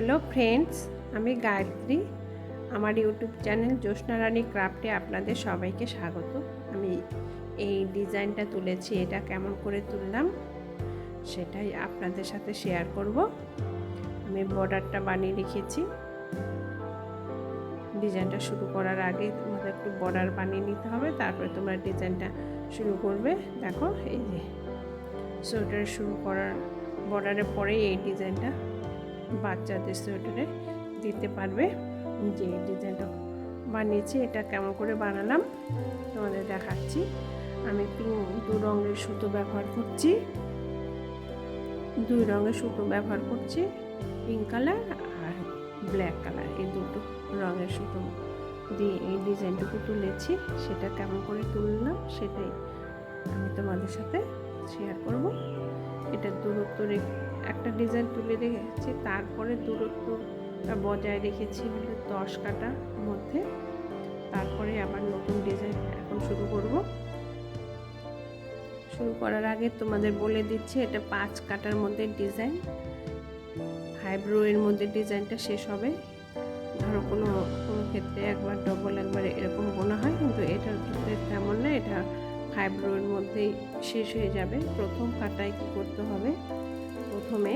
Hello friends, আমি গায়ত্রী। আমার YouTube channel জ্যোৎস্না রানী ক্রাফটে আপনাদের সবাইকে স্বাগত। আমি এই ডিজাইনটা তুলেছি, এটা কেমন করে তুললাম সেটাই আপনাদের সাথে শেয়ার করব। আমি বর্ডারটা বানিয়ে রেখেছি। ডিজাইনটা শুরু করার আগে তোমাদের একটু বর্ডার বানিয়ে নিতে হবে, তারপরে তোমরা ডিজাইনটা শুরু করবে। দেখো, এই যে সোয়েটার শুরু করার বর্ডারের পরে এই ডিজাইনটা বাচ্চাদের সোয়েটারে দিতে পারবে। যে ডিজাইনটা বানিয়েছি, এটা কেমন করে বানালাম, তোমাদের দেখাচ্ছি। আমি দু রঙের সুতো ব্যবহার করছি। দুই রঙের সুতো ব্যবহার করছি পিঙ্ক কালার আর ব্ল্যাক কালার এই দুটো রঙের সুতো দিয়ে এই ডিজাইনটুকু তুলেছি। সেটা কেমন করে তুললাম, সেটাই আমি তোমাদের সাথে শেয়ার করব। এটা দূরত্ব একটা ডিজাইন তুলে রেখেছি, তারপরে দূরত্বটা বজায় রেখেছি হলো দশ কাটার মধ্যে। তারপরে আবার নতুন ডিজাইন এখন শুরু করব। শুরু করার আগে তোমাদের বলে দিচ্ছি, এটা পাঁচ কাটার মধ্যে ডিজাইন হাইব্রো এর মধ্যে ডিজাইনটা শেষ হবে। ধরো কোনো কোনো ক্ষেত্রে একবার ডবল একবার এরকম বোনা হয়, কিন্তু এটার ক্ষেত্রে তেমন না, এটা ফাইভ রোয়ের মধ্যেই শেষ হয়ে যাবে। প্রথম কাটায় কী করতে হবে? প্রথমে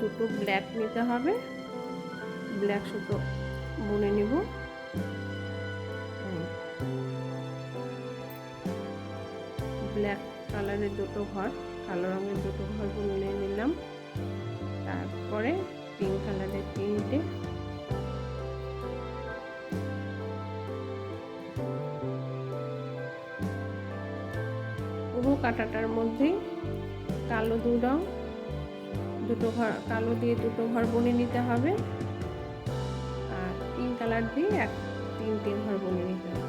দুটো ব্ল্যাক নিতে হবে। ব্ল্যাক সুতো বুনে নিব। ব্ল্যাক কালারের দুটো ঘর, কালো রঙের দুটো ঘর বুনে নিলাম। তারপরে কাটাটার মধ্যেই কালো দু রং, দুটো ঘর, কালো দিয়ে দুটো ঘর বনে নিতে হবে। আর পিঙ্ক কালার দিয়ে এক, তিন তিন ঘর বনে নিতে হবে।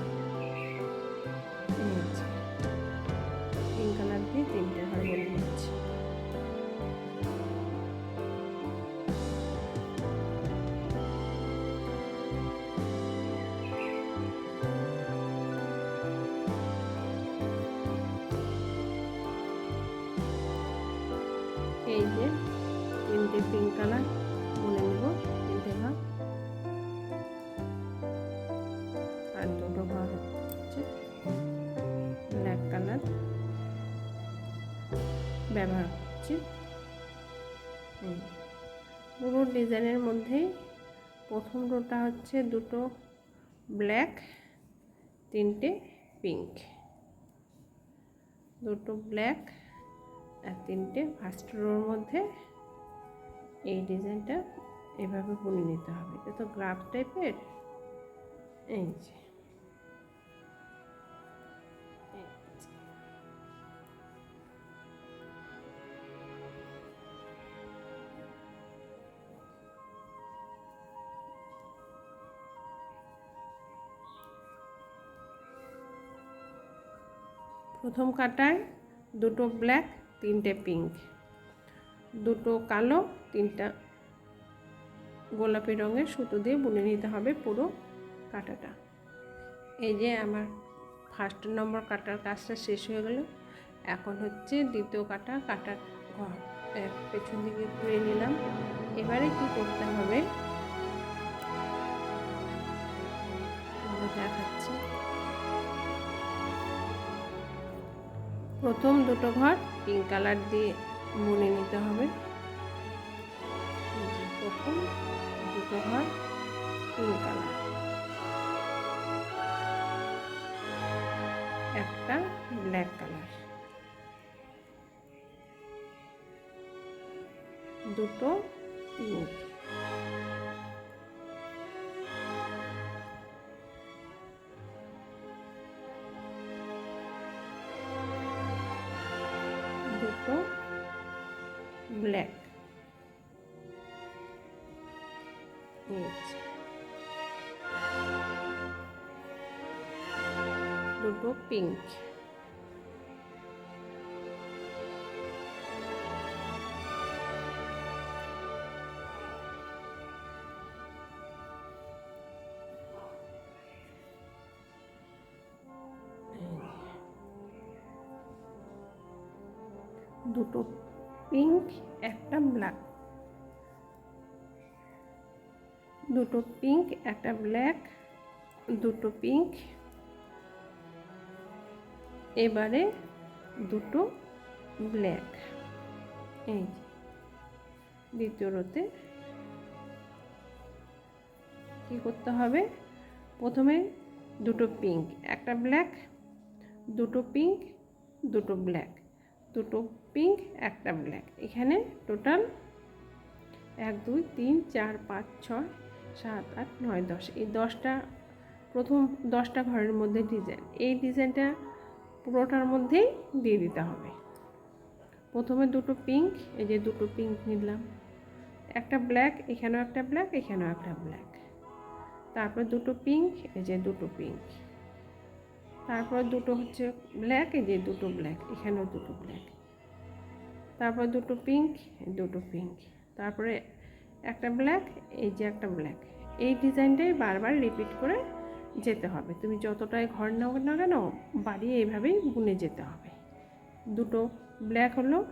তিনটে পিঙ্ক কালার বলে নেব তিনটে ভাগ আর দুটো ভাগ হচ্ছে ব্ল্যাক কালার ব্যবহার করছি। পুরো ডিজাইনের মধ্যেই প্রথম রোটা হচ্ছে দুটো ব্ল্যাক তিনটে পিঙ্ক দুটো ব্ল্যাক আর তিনটে ফার্স্ট রোর মধ্যে এই ডিজাইনটা এভাবে বুনে নিতে হবে। এটা তো গ্রাফ টাইপের। এই যে। প্রথম কাটায় দুটো ব্ল্যাক, তিনটে পিঙ্ক। দুটো কালো, তিনটা গোলাপি রঙের সুতো দিয়ে বুনে নিতে হবে পুরো কাটাটা। এই যে আমার ফার্স্ট নম্বর কাটার কাজটা শেষ হয়ে গেল। এখন হচ্ছে দ্বিতীয় কাটা, কাটার ঘর। পেছন দিকে ঘুরে নিলাম। এবারে কি করতে হবে? দেখাচ্ছি। প্রথম দুটো ঘর পিঙ্ক কালার দিয়ে বুনে নিতে হবে। প্রথম দুটো হয় পিঙ্ক কালার একটা ব্ল্যাক কালার দুটো পিঙ্ক দুটো পিঙ্ক দুটো পিঙ্ক একটা ব্ল্যাক দুটো পিঙ্ক একটা ব্ল্যাক দুটো পিঙ্ক এবারে দুটো ব্ল্যাক। এই দ্বিতীয় রোতে কী করতে হবে? প্রথমে দুটো পিঙ্ক, একটা ব্ল্যাক, দুটো পিঙ্ক, দুটো ব্ল্যাক, দুটো পিঙ্ক, একটা ব্ল্যাক। এখানে টোটাল এক, দুই, তিন, চার, পাঁচ, ছয়, সাত, আট, নয়, দশ। এই দশটা প্রথম দশটা ঘরের মধ্যে ডিজাইন। এই ডিজাইনটা পুরোটার মধ্যেই দিয়ে দিতে হবে। প্রথমে দুটো পিঙ্ক এই যে দুটো পিঙ্ক নিলাম। একটা ব্ল্যাক এখানেও একটা ব্ল্যাক এখানেও একটা ব্ল্যাক তারপর দুটো পিঙ্ক এই যে দুটো পিঙ্ক তারপর দুটো হচ্ছে ব্ল্যাক এই যে দুটো ব্ল্যাক এখানেও দুটো ব্ল্যাক তারপর দুটো পিঙ্ক দুটো পিঙ্ক তারপরে একটা ব্ল্যাক এই যে একটা ব্ল্যাক এই ডিজাইনটাই বারবার রিপিট করে যেতে হবে। তুমি যতটাই ঘর নাও না কেন, বাড়ি এইভাবেই গুনে যেতে হবে। দুটো ব্ল্যাক হলো,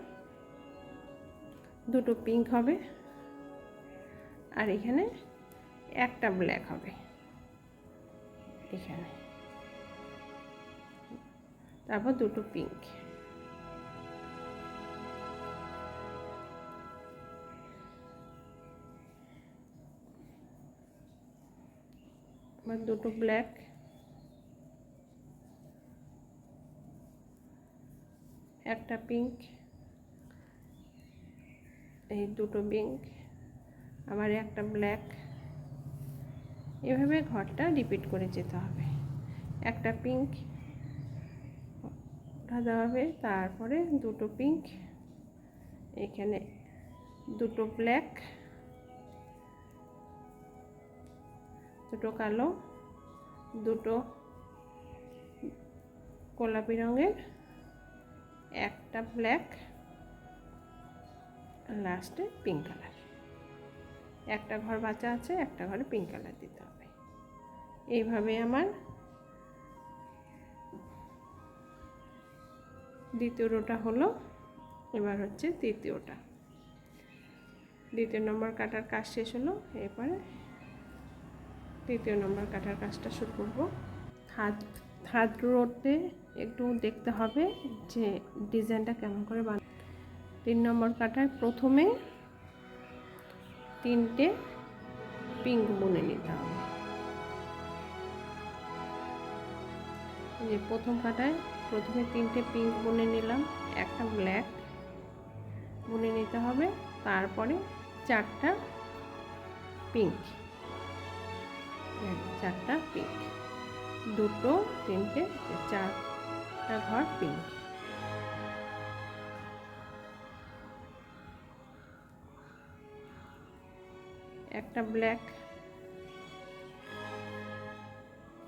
দুটো পিঙ্ক হবে, আর এখানে একটা ব্ল্যাক হবে। এখানে। তারপর দুটো পিঙ্ক আবার দুটো ব্ল্যাক একটা পিঙ্ক এই দুটো পিঙ্ক আবার একটা ব্ল্যাক এভাবে ঘরটা রিপিট করে যেতে হবে। একটা পিঙ্ক উঠাতে হবে। তারপরে দুটো পিঙ্ক এখানে দুটো ব্ল্যাক দুটো কালো, দুটো গোলাপি রঙের, একটা ব্ল্যাক লাস্টে পিঙ্ক কালার একটা ঘর বাঁচা আছে, একটা ঘরে পিঙ্ক কালার দিতে হবে। এইভাবে আমার দ্বিতীয় রোটা হলো, এবার হচ্ছে তৃতীয়টা। দ্বিতীয় নম্বর কাটার কাজ শেষ হলো, এরপরে তৃতীয় নম্বর কাটার কাজটা শুরু করব। হাত থার্ড রোডে একটু দেখতে হবে যে ডিজাইনটা কেমন করে বান তিন নম্বর কাটায় প্রথমে তিনটে পিঙ্ক বুনে নিতে হবে। যে প্রথম কাটায় প্রথমে তিনটে পিঙ্ক বুনে নিলাম, একটা ব্ল্যাক বুনে নিতে হবে, তারপরে চারটা পিঙ্ক। চারটা পিঙ্ক দুটো তিনটে, চারটা ঘর পিঙ্ক একটা ব্ল্যাক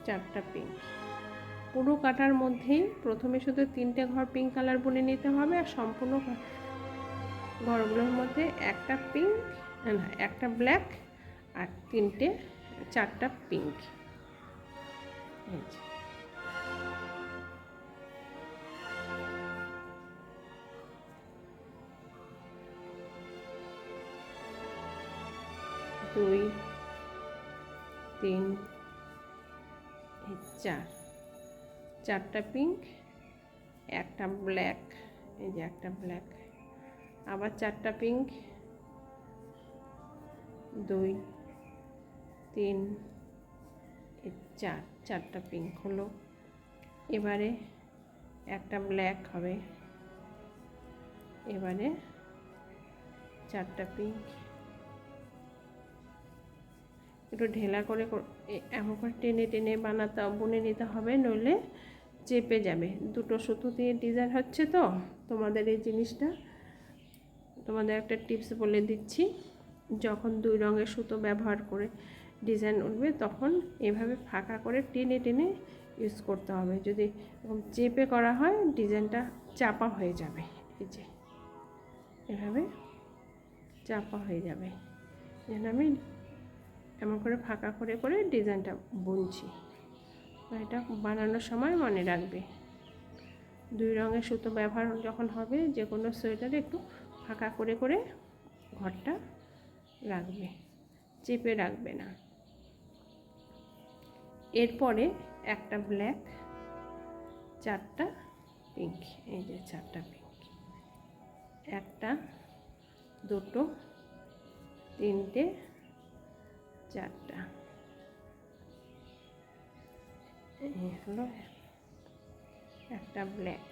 চারটা পিঙ্ক পুরো কাটার মধ্যেই প্রথমে শুধু তিনটে ঘর পিঙ্ক কালার বুনে নিতে হবে আর সম্পূর্ণ ঘরগুলোর মধ্যে একটা পিঙ্ক না, একটা ব্ল্যাক আর তিনটে চারটা পিঙ্ক দুই, তিন চার। চারটা পিঙ্ক একটা ব্ল্যাক এই যে একটা ব্ল্যাক আবার চারটা পিঙ্ক দুই তিন চার, চারটা পিঙ্ক হলো। এবারে একটা ব্ল্যাক হবে। এবারে চারটা পিঙ্ক একটু ঢেলা করে এমন করে টেনে টেনে বানাতে, বুনে নিতে হবে, নইলে চেপে যাবে। দুটো সুতো দিয়ে ডিজাইন হচ্ছে তো, তোমাদের এই জিনিসটা। তোমাদের একটা টিপস বলে দিচ্ছি, যখন দুই রঙের সুতো ব্যবহার করে ডিজাইন উঠবে, তখন এভাবে ফাঁকা করে টেনে টেনে ইউজ করতে হবে। যদি চেপে করা হয়, ডিজাইনটা চাপা হয়ে যাবে। এই যে, এভাবে চাপা হয়ে যাবে। যেন আমি এমন করে ফাঁকা করে করে ডিজাইনটা বুনছি। এটা বানানোর সময় মনে রাখবে। দুই রঙের সুতো ব্যবহার যখন হবে যে কোনো সোয়েটারে একটু ফাঁকা করে করে ঘরটা রাখবে, চেপে রাখবে না। এরপরে একটা ব্ল্যাক, চারটা পিঙ্ক এই যে চারটা পিঙ্ক একটা, দুটো, তিনটে, চারটা। হলো একটা ব্ল্যাক।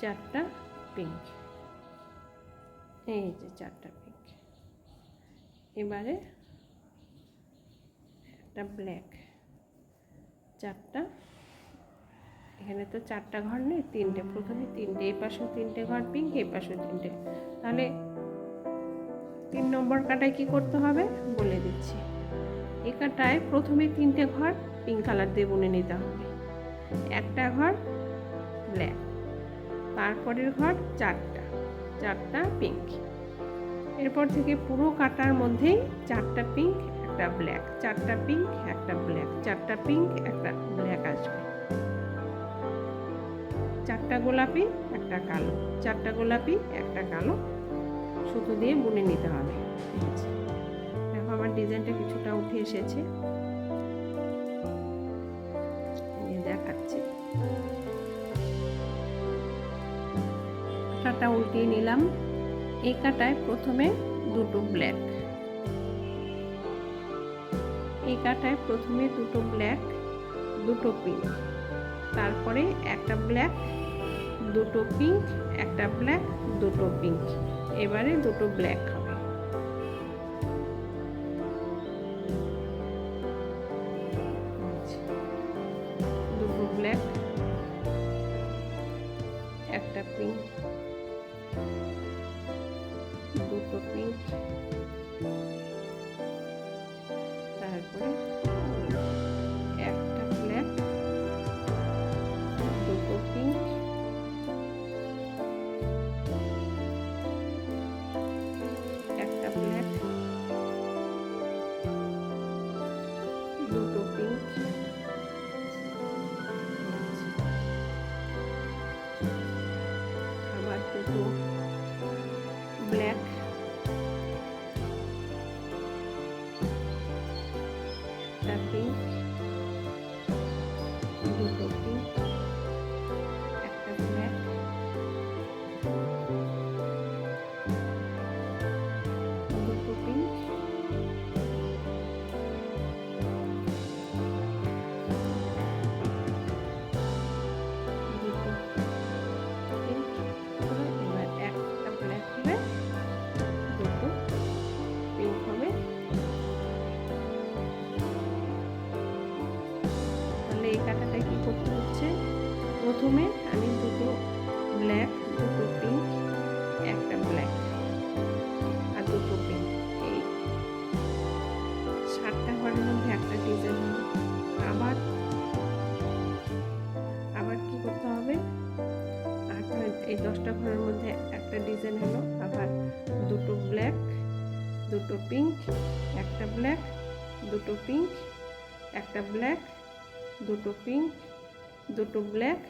চারটা পিঙ্ক এই যে চারটা এবারে একটা ব্ল্যাক চারটা। এখানে তো চারটা ঘর নেই, তিনটে। প্রথমে তিনটে, এই পাশেও তিনটে ঘর পিঙ্ক এই পাশেও তিনটে। তাহলে তিন নম্বর কাটায় কি করতে হবে? বলে দিচ্ছি। এ কাটায় প্রথমে তিনটে ঘর পিঙ্ক কালার দিয়ে বুনে নিতে হবে। একটা ঘর ব্ল্যাক তারপরের ঘর চারটা। চারটা পিঙ্ক এরপর থেকে পুরো কাটার মধ্যেই চারটা পিঙ্ক একটা ব্ল্যাক চারটা পিঙ্ক একটা ব্ল্যাক চারটা পিঙ্ক একটা ব্ল্যাক আসবে। চারটা গোলাপি, একটা কালো, চারটা গোলাপি, একটা কালো, সুতো দিয়ে বুনে নিতে হবে। দেখো আমার ডিজাইনটা কিছুটা উঠে এসেছে। দেখাচ্ছি। উল্টিয়ে নিলাম। এই কাটায় প্রথমে দুটো ব্ল্যাক এই কাটায় প্রথমে দুটো ব্ল্যাক দুটো পিঙ্ক তারপরে একটা ব্ল্যাক দুটো পিঙ্ক একটা ব্ল্যাক দুটো পিঙ্ক এবারে দুটো ব্ল্যাক হবে। দুটো ব্ল্যাক একটা পিঙ্ক একটা প্রথমে আমি দুটো ব্ল্যাক দুটো পিঙ্ক একটা ব্ল্যাক আর দুটো পিঙ্ক এই সাতটা ঘরের মধ্যে একটা ডিজাইন আবার আবার কি করতে হবে? এই দশটা ঘরের মধ্যে একটা ডিজাইন হলো। আবার দুটো ব্ল্যাক দুটো পিঙ্ক একটা ব্ল্যাক দুটো পিঙ্ক একটা ব্ল্যাক দুটো পিঙ্ক দুটো ব্ল্যাক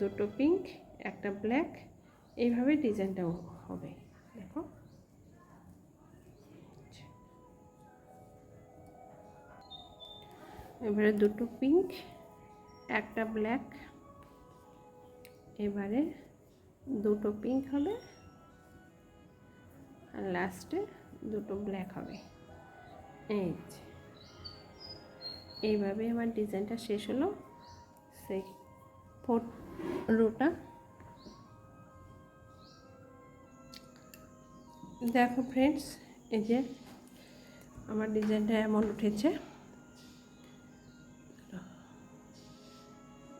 দুটো পিঙ্ক একটা ব্ল্যাক এইভাবে ডিজাইনটা হবে, দেখো। এবারে দুটো পিঙ্ক একটা ব্ল্যাক এবারে দুটো পিঙ্ক হবে, আর লাস্টে দুটো ব্ল্যাক হবে। এই যে। এইভাবে আমার ডিজাইনটা শেষ হলো। সেই ফোর রোটা। দেখো ফ্রেন্ডস এই যে আমার ডিজাইনটা এমন উঠেছে।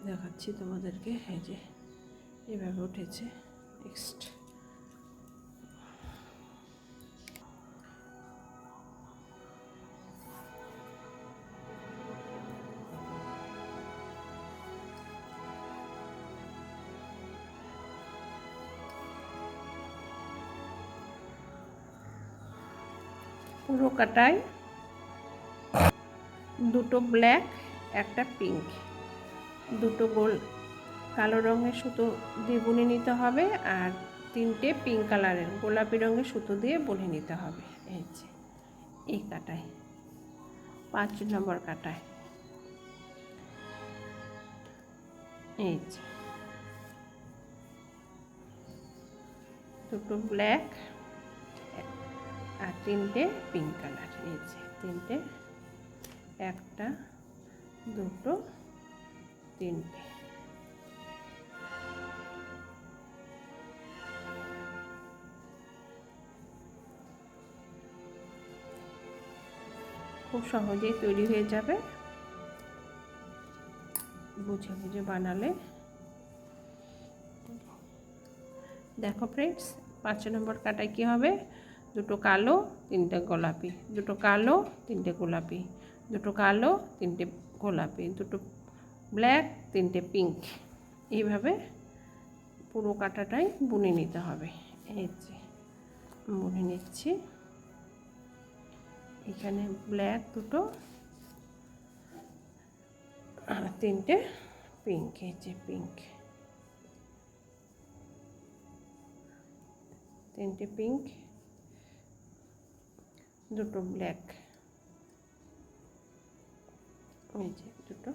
দেখাচ্ছি তোমাদেরকে, এই যে এভাবে উঠেছে নেক্সট কাটায় দুটো ব্ল্যাক, একটা পিঙ্ক। দুটো গোল কালো রঙের সুতো দিয়ে বুনে নিতে হবে আর তিনটে পিঙ্ক কালারের গোলাপি রঙের সুতো দিয়ে বুনে নিতে হবে। এই যে, এই কাটায়, পাঁচ নম্বর কাটায়। এই যে, দুটো ব্ল্যাক আর তিনটে পিঙ্ক কালার এই যে তিনটে, একটা, দুটো, তিনটে। খুব সহজেই তৈরি হয়ে যাবে। বুঝে বুঝে বানালে। দেখো ফ্রেন্ডস পাঁচ নম্বর কাটায় কী হবে? দুটো কালো, তিনটে গোলাপি। দুটো কালো, তিনটে গোলাপি। দুটো কালো, তিনটে গোলাপি। দুটো ব্ল্যাক, তিনটে পিঙ্ক। এইভাবে পুরো কাটাটাই বুনে নিতে হবে। এই যে বুনে নিচ্ছি। এখানে ব্ল্যাক দুটো আর তিনটে পিঙ্ক। এই যে পিঙ্ক। তিনটে পিঙ্ক। দুটো ব্ল্যাক এই যে দুটো।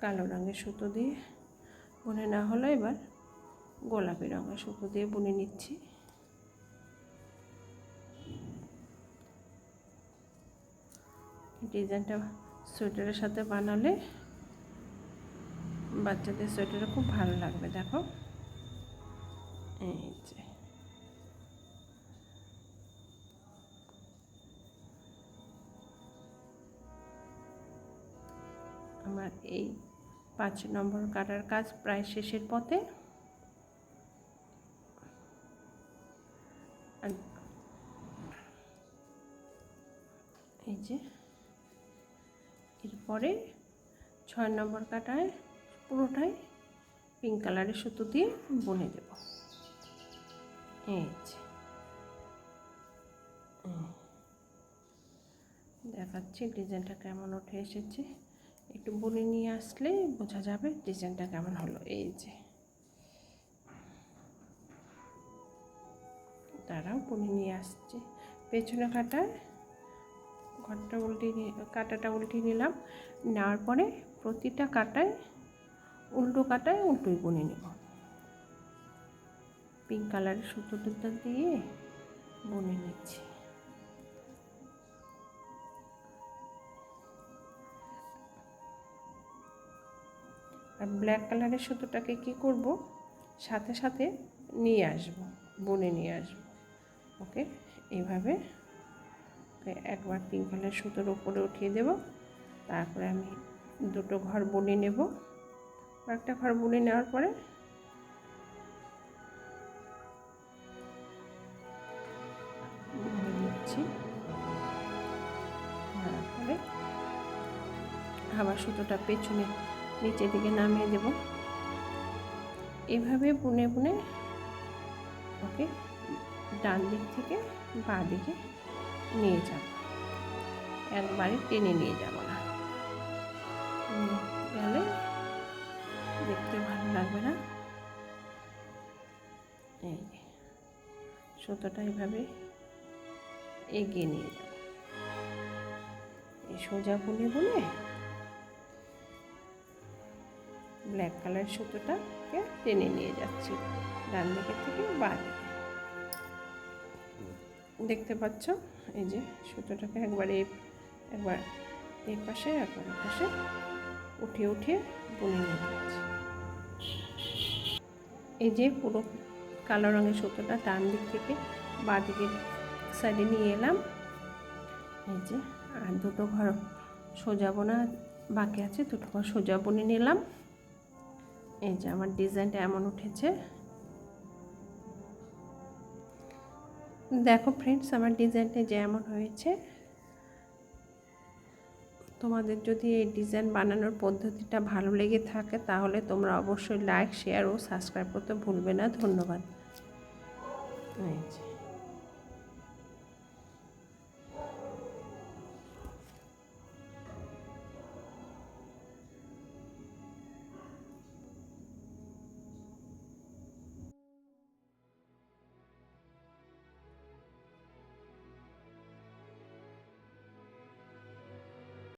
কালো রঙের সুতো দিয়ে বুনে না হলো এবার গোলাপি রঙের সুতো দিয়ে বুনে নিচ্ছি। ডিজাইনটা সোয়েটারের সাথে বানালে বাচ্চাদের সোয়েটারে খুব ভালো লাগবে, দেখো। এই আমার এই পাঁচ নম্বর কাটার কাজ প্রায় শেষের পথে। এই যে, এরপরে ছয় নম্বর কাটায় পুরোটাই পিঙ্ক কালারের সুতো দিয়ে বুনে দেব। এই যে দেখাচ্ছি, ডিজাইনটা কেমন উঠে এসেছে। একটু বুনে নিয়ে আসলে বোঝা যাবে ডিজাইনটা কেমন হলো। এই যে। তারাও বুনে নিয়ে আসছে। পেছনে কাটায় ঘরটা উল্টে কাটাটা উল্টে নিলাম। নেওয়ার পরে প্রতিটা কাটায়, উল্টো কাটায় উল্টোই বুনে নেব। পিঙ্ক কালারের সুতোটা দিয়ে বুনে নিচ্ছি। আর ব্ল্যাক কালারের সুতোটাকে কি করব? সাথে সাথে নিয়ে আসব, বুনে নিয়ে আসব। ওকে, এইভাবে একবার পিঙ্ক কালার সুতোর উপরে উঠিয়ে দেব। তারপরে আমি দুটো ঘর বুনে নেব। একটা ঘর বুনে নেওয়ার পরে নিচ্ছি তারপরে আবার সুতোটা পেছনে, নিচের দিকে নামিয়ে দেব। এভাবে বুনে বুনে, ওকে ডান দিক থেকে বাঁ দিকে নিয়ে যাব। একবারে টেনে নিয়ে যাব না। গেলে দেখতে ভালো লাগবে না। এই সুতোটা এইভাবে এগিয়ে নিয়ে যাব। এই সোজা বুনে বুনে ব্ল্যাক কালার সুতোটাকে টেনে নিয়ে যাচ্ছি। ডান দিকের থেকে বাঁ দিকে। দেখতে পাচ্ছ? এই যে সুতোটাকে একবার এই একবার এই পাশে একবার পাশে উঠে উঠে বুনে নিয়ে যাচ্ছি। এই যে পুরো কালো রঙের সুতোটা ডান দিক থেকে বাঁ দিকের সাইডে নিয়ে এলাম। এই যে, আর দুটো ঘর সোজা বোনা বাকি আছে, দুটো ঘর সোজা বুনে নিলাম। এই যে, আমার ডিজাইনটা এমন উঠেছে। দেখো ফ্রেন্ডস আমার ডিজাইনটা যেমন হয়েছে। তোমাদের যদি এই ডিজাইন বানানোর পদ্ধতিটা ভালো লেগে থাকে, তাহলে তোমরা অবশ্যই লাইক শেয়ার ও সাবস্ক্রাইব করতে ভুলবে না। ধন্যবাদ। এই যে।